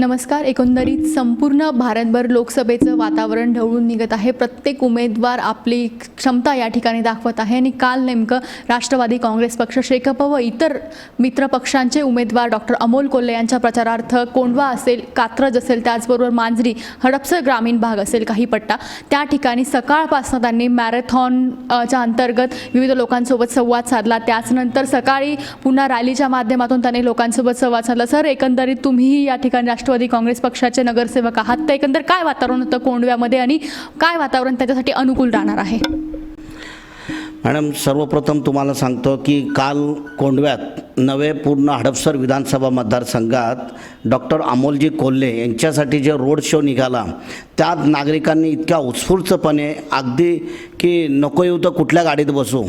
नमस्कार एकंदरीत संपूर्ण भारतभर लोकसभेचं वातावरण ढवळून निघत आहे. प्रत्येक उमेदवार आपली क्षमता या ठिकाणी दाखवत आहे आणि काल नेमकं राष्ट्रवादी काँग्रेस पक्ष शेकप व इतर मित्र पक्षांचे उमेदवार डॉक्टर अमोल कोल्हे यांच्या प्रचारार्थ कोंडवा असेल कात्रज असेल त्याचबरोबर मांजरी हडपसर ग्रामीण भाग असेल काही पट्टा. त्या ठिकाणी सकाळपासून त्यांनी मॅरेथॉनच्या अंतर्गत विविध लोकांसोबत संवाद साधला. त्याचनंतर सकाळी पुन्हा रॅलीच्या माध्यमातून त्यांनी लोकांसोबत संवाद साधला. सर एकंदरीत तुम्हीही या ठिकाणी राष्ट्रवादी काँग्रेस पक्षाचे नगरसेवक आहात. तर एकंदर काय वातावरण होतं कोंडव्यामध्ये आणि काय वातावरण त्याच्यासाठी अनुकूल राहणार आहे? मॅडम सर्वप्रथम तुम्हाला सांगतो की काल कोंडव्यात नवे पूर्ण हडपसर विधानसभा मतदारसंघात डॉक्टर अमोलजी कोल्हे यांच्यासाठी जे रोड शो निघाला त्यात नागरिकांनी इतक्या उत्स्फूर्तपणे अगदी की नको येऊ तर कुठल्या गाडीत बसू.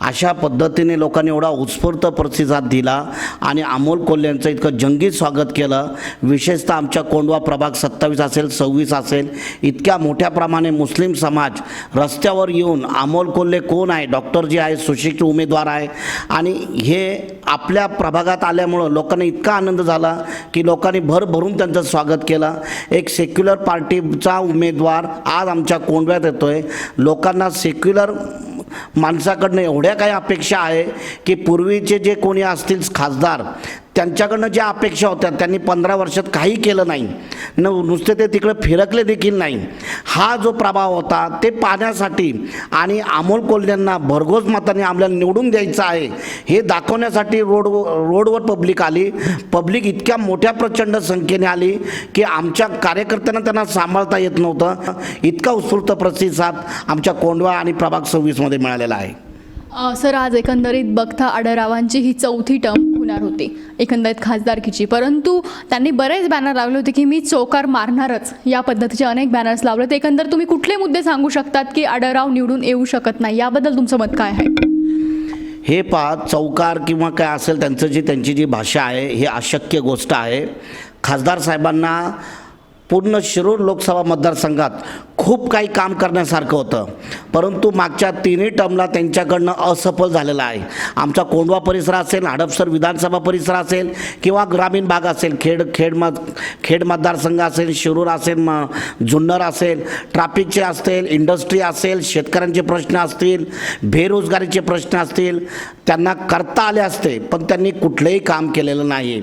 अशा पद्धतीने लोकांनी एवढा उत्स्फूर्त प्रतिसाद दिला आणि अमोल कोल्हे यांचं इतकं जंगी स्वागत केलं. विशेषतः आमच्या कोंडवा प्रभाग सत्तावीस असेल सव्वीस असेल इतक्या मोठ्या प्रमाणे मुस्लिम समाज रस्त्यावर येऊन अमोल कोल्हे कोण आहे डॉक्टर जे आहे सुशिक्षित उमेदवार आहे आणि हे आपल्या प्रभागात आल्यामुळं लोकांना इतका आनंद झाला की लोकांनी भरभरून त्यांचं स्वागत केलं. एक सेक्युलर पार्टीचा उमेदवार आज आमच्या कोंडव्यात येतोय. लोकांना सेक्युलर माणसाकडनं एवढ्या काही अपेक्षा आहे की पूर्वीचे जे कोणी असतील खासदार त्यांच्याकडनं ज्या अपेक्षा होत्या त्यांनी पंधरा वर्षात काही केलं नाही. न नुसते ते तिकडे फिरकले देखील नाही. हा जो प्रभाव होता ते पाहण्यासाठी आणि अमोल कोल्ह्यांना भरघोस मताने आपल्याला निवडून द्यायचं आहे हे दाखवण्यासाठी रोड रोडवर पब्लिक आली. पब्लिक इतक्या मोठ्या प्रचंड संख्येने आली की आमच्या कार्यकर्त्यांना त्यांना सांभाळता येत नव्हतं. इतका उत्स्फूर्त प्रतिसाद आमच्या कोंडवा आणि प्रभाग सव्वीसमध्ये मिळालेला आहे. सर आज एकंदरीत बघता आडरावांची ही चौथी टर्म होणार होती. एकंदरीत खासदारकीची. परंतु त्यांनी बरेच बॅनर लावले होते की मी चौकार मारणारच. या पद्धतीचे अनेक बॅनर्स लावले होते. एकंदर तुम्ही कुठले मुद्दे सांगू शकतात की आडराव निवडून येऊ शकत नाही? याबद्दल तुमचं मत काय आहे? हे पहा चौकार किंवा काय असेल त्यांचं जी त्यांची जी भाषा आहे ही अशक्य गोष्ट आहे. खासदार साहेबांना पूर्ण शिरूर लोकसभा मतदारसंघात खूप काही काम करण्यासारखं होतं. परंतु मागच्या तिन्ही टर्मला त्यांच्याकडनं असफल झालेलं आहे. आमचा कोंडवा परिसर असेल हडपसर विधानसभा परिसर असेल किंवा ग्रामीण भाग असेल खेड खेड मत खेड मतदारसंघ असेल शिरूर असेल म जुन्नर असेल ट्रॅफिकचे असतील इंडस्ट्री असेल शेतकऱ्यांचे प्रश्न असतील बेरोजगारीचे प्रश्न असतील त्यांना करता आले असते पण त्यांनी कुठलंही काम केलेलं नाही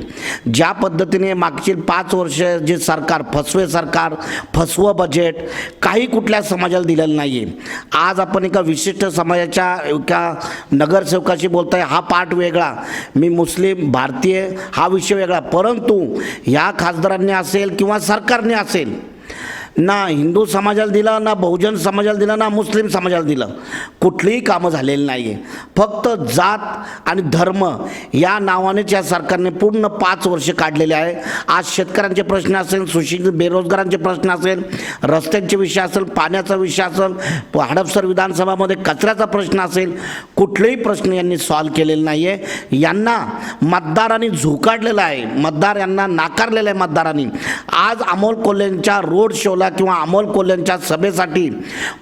ज्या पद्धतीने मागची पाच वर्ष जे सरकार फसवे सरकार फसवं बजेट काही कुठल्या समाजाला दिलेलं नाही आहे आज आपण एका विशिष्ट समाजाच्या एका नगरसेवकाशी बोलताय हा पाठ वेगळा. मी मुस्लिम भारतीय हा विषय वेगळा. परंतु ह्या खासदारांनी असेल किंवा सरकारने असेल ना हिंदू समाजाला दिलं ना बहुजन समाजाला दिलं ना मुस्लिम समाजाला दिलं. कुठलीही कामं झालेली नाही आहे फक्त जात आणि धर्म या नावानेच या सरकारने पूर्ण पाच वर्ष काढलेले आहे. आज शेतकऱ्यांचे प्रश्न असेल सुशिक्षित बेरोजगारांचे प्रश्न असेल रस्त्यांचे विषय असेल पाण्याचा विषय असेल हडपसर विधानसभामध्ये कचऱ्याचा प्रश्न असेल कुठलेही प्रश्न यांनी सॉल्व केलेले नाही आहे यांना मतदारांनी झुकाडलेलं आहे. मतदार यांना नाकारलेलं आहे मतदारांनी. आज अमोल कोल्हेंच्या रोड शोला किंवा अमोल कोल्यांच्या सभेसाठी.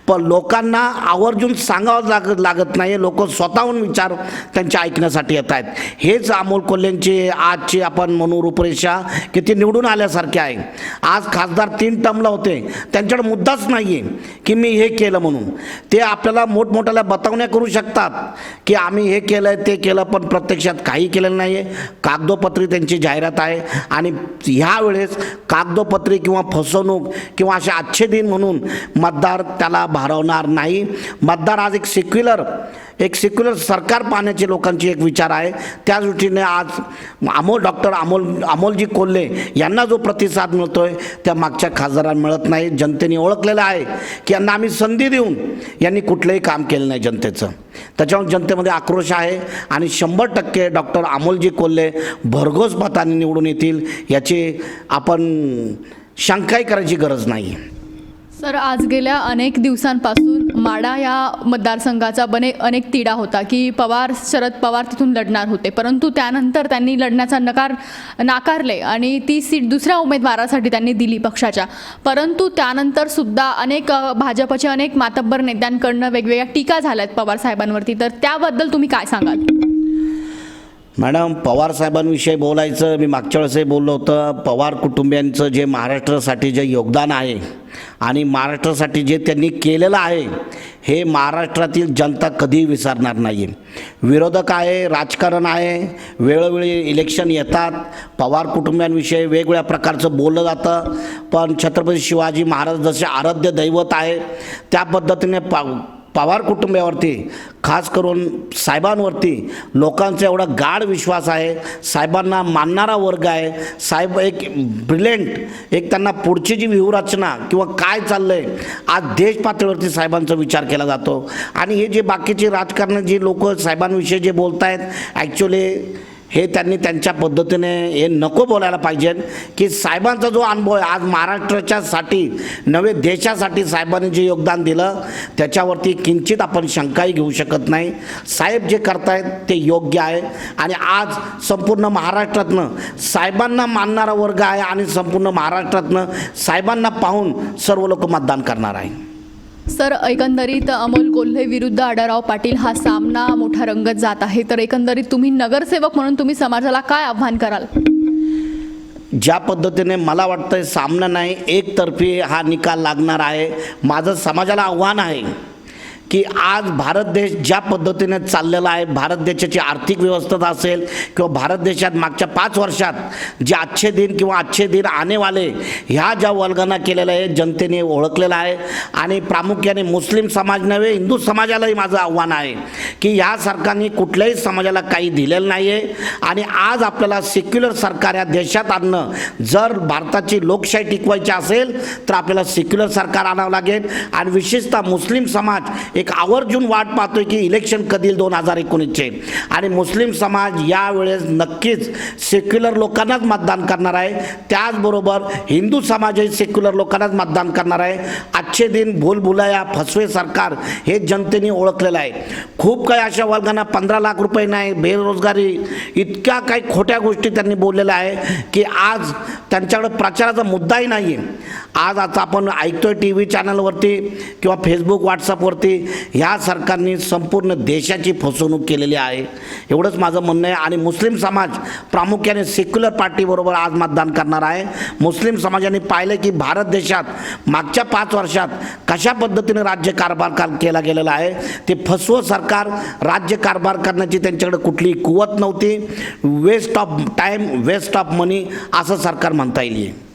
प लोकांना आवर्जून सांगावं लाग लागत नाही लोक स्वतःहून विचार त्यांच्या ऐकण्यासाठी येत आहेत. हेच अमोल कोल्हेंची आजची आपण म्हणू रूपरेषा की निवडून आल्यासारखे आहे. आज खासदार तीन टर्मला होते. त्यांच्याकडे मुद्दाच नाही आहे की मी हे केलं म्हणून. ते आपल्याला मोठमोठ्याला बतावण्या करू शकतात की आम्ही हे केलं आहे ते केलं पण प्रत्यक्षात काही केलेलं नाही आहे कागदोपत्री त्यांची जाहिरात आहे. आणि ह्यावेळेस कागदोपत्री किंवा फसवणूक किंवा असे आजचे दिन म्हणून मतदार त्याला भारवणार नाही. मतदार आज एक सेक्युलर एक सेक्युलर सरकार पाहण्याची लोकांची एक विचार आहे. त्या दृष्टीने आज अमोल डॉक्टर अमोल अमोलजी कोल्हे यांना जो प्रतिसाद मिळतो आहे त्या मागच्या खासदारांना मिळत नाही. जनतेने ओळखलेलं आहे की यांना आम्ही संधी देऊन यांनी कुठलंही काम केलं नाही जनतेचं. त्याच्यामुळे जनतेमध्ये आक्रोश आहे आणि शंभर टक्के डॉक्टर अमोलजी कोल्हे भरघोस मताने निवडून येतील याची आपण शंकाही करायची गरज नाही. सर आज गेल्या अनेक दिवसांपासून माडा या मतदारसंघाचा बने अनेक तिढा होता की पवार शरद पवार तिथून लढणार होते. परंतु त्यानंतर त्यांनी लढण्याचा नकार नाकारले आणि ती सीट दुसऱ्या उमेदवारासाठी त्यांनी दिली पक्षाच्या. परंतु त्यानंतर सुद्धा अनेक भाजपचे अनेक मातब्बर नेत्यांकडनं वेगवेगळ्या टीका झाल्यात पवार साहेबांवरती. तर त्याबद्दल तुम्ही काय सांगाल? मॅडम पवार साहेबांविषयी बोलायचं मी मागच्या वेळेसही बोललो होतं पवार कुटुंबियांचं जे महाराष्ट्रासाठी जे योगदान आहे आणि महाराष्ट्रासाठी जे त्यांनी केलेलं आहे हे महाराष्ट्रातील जनता कधीही विसरणार नाही विरोधक आहे राजकारण आहे वेळोवेळी इलेक्शन येतात पवार कुटुंबियांविषयी वेगवेगळ्या प्रकारचं बोललं जातं पण छत्रपती शिवाजी महाराज जसे आराध्य दैवत आहे त्या पद्धतीने पा पवार कुटुंबियावरती खास करून साहेबांवरती लोकांचा एवढा गाढ विश्वास आहे. साहेबांना मानणारा वर्ग आहे. साहेब एक ब्रिलियंट एक त्यांना पुढची जी व्यूहरचना किंवा काय चाललं आहे आज देश पातळीवरती साहेबांचा विचार केला जातो. आणि हे जे बाकीचे राजकारण जे लोक साहेबांविषयी जे बोलत आहेत ॲक्च्युली हे त्यांनी त्यांच्या पद्धतीने हे नको बोलायला पाहिजे. की साहेबांचा जो अनुभव आहे आज महाराष्ट्राच्यासाठी नवे देशासाठी साहेबांनी जे योगदान दिलं त्याच्यावरती किंचित आपण शंकाही घेऊ शकत नाही. साहेब जे करतायत ते योग्य आहे. आणि आज संपूर्ण महाराष्ट्रातनं साहेबांना मानणारा वर्ग आहे आणि संपूर्ण महाराष्ट्रातनं साहेबांना पाहून सर्व लोक मतदान करणार आहे. सर एकंदरीत अमोल कोल्हे विरुद्ध आढाराव पाटील हा सामना मोठा रंगत जात आहे. तर एकंदरीत तुम्ही नगरसेवक म्हणून तुम्ही समाजाला काय आव्हान कराल? ज्या पद्धतीने मला वाटतं सामना नाही एकतर्फी हा निकाल लागणार आहे. माझं समाजाला आव्हान आहे की आज भारत देश ज्या पद्धतीने चाललेला आहे भारत देशाची आर्थिक व्यवस्था असेल किंवा भारत देशात मागच्या पाच वर्षात जे आजचे दिन किंवा आजचे दिन आणेवाले ह्या ज्या वल्गना केलेल्या आहे जनतेने ओळखलेला आहे. आणि प्रामुख्याने मुस्लिम समाज नव्हे हिंदू समाजालाही माझं आव्हान आहे की ह्या सरकारने कुठल्याही समाजाला काही दिलेलं नाही आहे आणि आज आपल्याला सेक्युलर सरकार या देशात आणणं जर भारताची लोकशाही टिकवायची असेल तर आपल्याला सेक्युलर सरकार आणावं लागेल. आणि विशेषतः मुस्लिम समाज एक आवर्जून वाट पाहतोय की इलेक्शन कधील दोन हजार एकोणीसचे. आणि मुस्लिम समाज यावेळेस नक्कीच सेक्युलर लोकांनाच मतदान करणार आहे. त्याचबरोबर हिंदू समाजही सेक्युलर लोकांनाच मतदान करणार आहे. आजचे दिन भूलभुलया फसवे सरकार हे जनतेने ओळखलेलं आहे. खूप काही अशा वर्गांना पंधरा लाख रुपये नाही बेरोजगारी इतक्या काही खोट्या गोष्टी त्यांनी बोललेल्या आहे की आज त्यांच्याकडे प्रचाराचा मुद्दाही नाही आहे आज आता आपण ऐकतोय टी व्ही चॅनलवरती किंवा फेसबुक व्हॉट्सअपवरती ह्या सरकारने संपूर्ण देशाची फसवणूक केलेली आहे. एवढंच माझं म्हणणं आहे आणि मुस्लिम समाज प्रामुख्याने सेक्युलर पार्टीबरोबर आज मतदान करणार आहे. मुस्लिम समाजाने पाहिलं की भारत देशात मागच्या पाच वर्षात कशा पद्धतीने राज्य कारभार का- केला गेलेला आहे ते फसवं सरकार राज्य कारभार करण्याची त्यांच्याकडे कुठलीही कुवत नव्हती. Waste of time waste of money असं सरकार म्हणता येईल.